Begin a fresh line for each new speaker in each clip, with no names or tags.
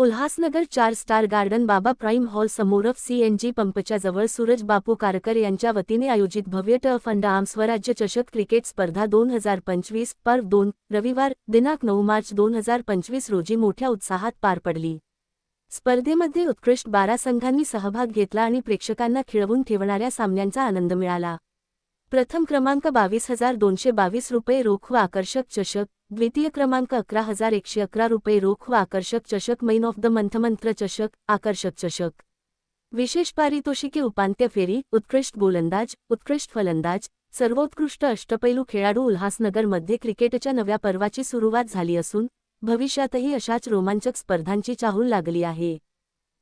उल्हासनगर चार star garden Baba prime hall समोरफ CNG पंपच्या जवळ सूरज बापू कारकर यांच्या वतीने आयोजित भव्य टफ अंड आर्म स्वराज्य चषक क्रिकेट स्पर्धा दोन हजार पंचवीस पर्व दोन रविवार दिनांक नऊ मार्च दोन हजार पंचवीस रोजी मोठ्या उत्साहात पार पडली. स्पर्धेमध्ये उत्कृष्ट बारा संघांनी सहभाग घेतला आणि प्रेक्षकांना खिळवून ठेवणाऱ्या सामन्यांचा आनंद मिळाला. प्रथम क्रमांक बावीस हजार दोनशे बावीस रुपये रोख व आकर्षक चषक द्वितीय क्रमांक अकरा हजार एकशे अकरा रुपये रोख व आकर्षक चषक मैन ऑफ द मंथ मंत्र चषक आकर्षक चषक. विशेष पारितोषिके उपांत्य फेरी उत्कृष्ट गोलंदाज उत्कृष्ट फलंदाज सर्वोत्कृष्ट अष्टपैलू खेळाडू उल्हासनगरमध्ये क्रिकेटच्या नव्या पर्वाची सुरुवात झाली असून भविष्यातही अशाच रोमांचक स्पर्धांची चाहूल लागली आहे.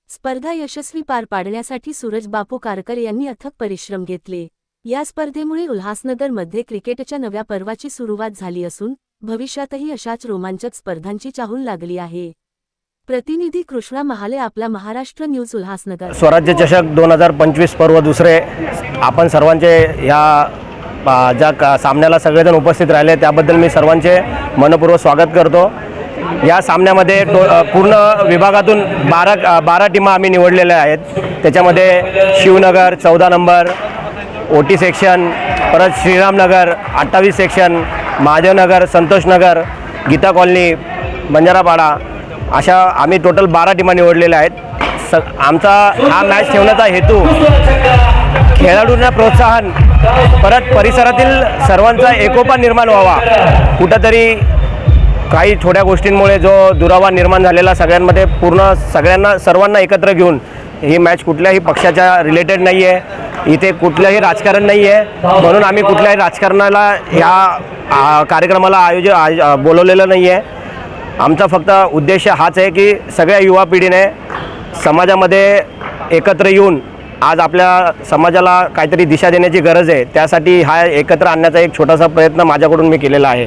स्पर्धा यशस्वी पार पाडण्यासाठी सूरज बापू कारकर यांनी अथक परिश्रम घेतले. या स्पर्धेमुळे उल्हासनगरमध्ये क्रिकेटच्या नव्या पर्वाची सुरुवात झाली असून भविष्यातही अशाच रोमांचक स्पर्धांची चाहूल लागली आहे. प्रतिनिधी कृष्णा महाले आपला महाराष्ट्र न्यूज उल्हासनगर.
स्वराज्य चषक दोन हजार पंचवीस पर्व दुसरे आपण सर्वांचे ह्या ज्या का सामन्याला सगळेजण उपस्थित राहिले त्याबद्दल मी सर्वांचे मनपूर्वक स्वागत करतो. या सामन्यामध्ये टो पूर्ण विभागातून बारा बारा टीमा आम्ही निवडलेल्या आहेत. त्याच्यामध्ये शिवनगर चौदा नंबर ओ टी सेक्शन परत श्रीरामनगर अठ्ठावीस सेक्शन महादेवनगर संतोषनगर गीता कॉलनी बंजारापाडा अशा आम्ही टोटल बारा टीमा निवडलेल्या आहेत. स आमचा हा मॅच ठेवण्याचा हेतू खेळाडूंना प्रोत्साहन परत परिसरातील सर्वांचा एकोपा निर्माण व्हावा. कुठंतरी काही थोड्या गोष्टींमुळे जो दुरावा निर्माण झालेला सगळ्यांमध्ये पूर्ण सगळ्यांना सर्वांना एकत्र घेऊन ही मॅच कुठल्याही पक्षाच्या रिलेटेड नाही आहे इथे कुठलंही राजकारण नाही आहे म्हणून आम्ही कुठल्याही राजकारणाला ह्या आ, कार्यक्रमाला आयोज आय- बोलवलेलं नाही आहे आमचा फक्त उद्देश हाच आहे की सगळ्या युवा पिढीने समाजामध्ये एकत्र येऊन आज आपल्या समाजाला काहीतरी दिशा देण्याची गरज आहे. त्यासाठी हा एकत्र आणण्याचा एक छोटासा प्रयत्न माझ्याकडून मी केलेला आहे.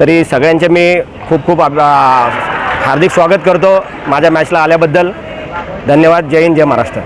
तरी सगळ्यांचे मी खूप खूप आप- हार्दिक स्वागत करतो माझ्या मॅचला आल्याबद्दल. धन्यवाद. जय हिंद जय महाराष्ट्र.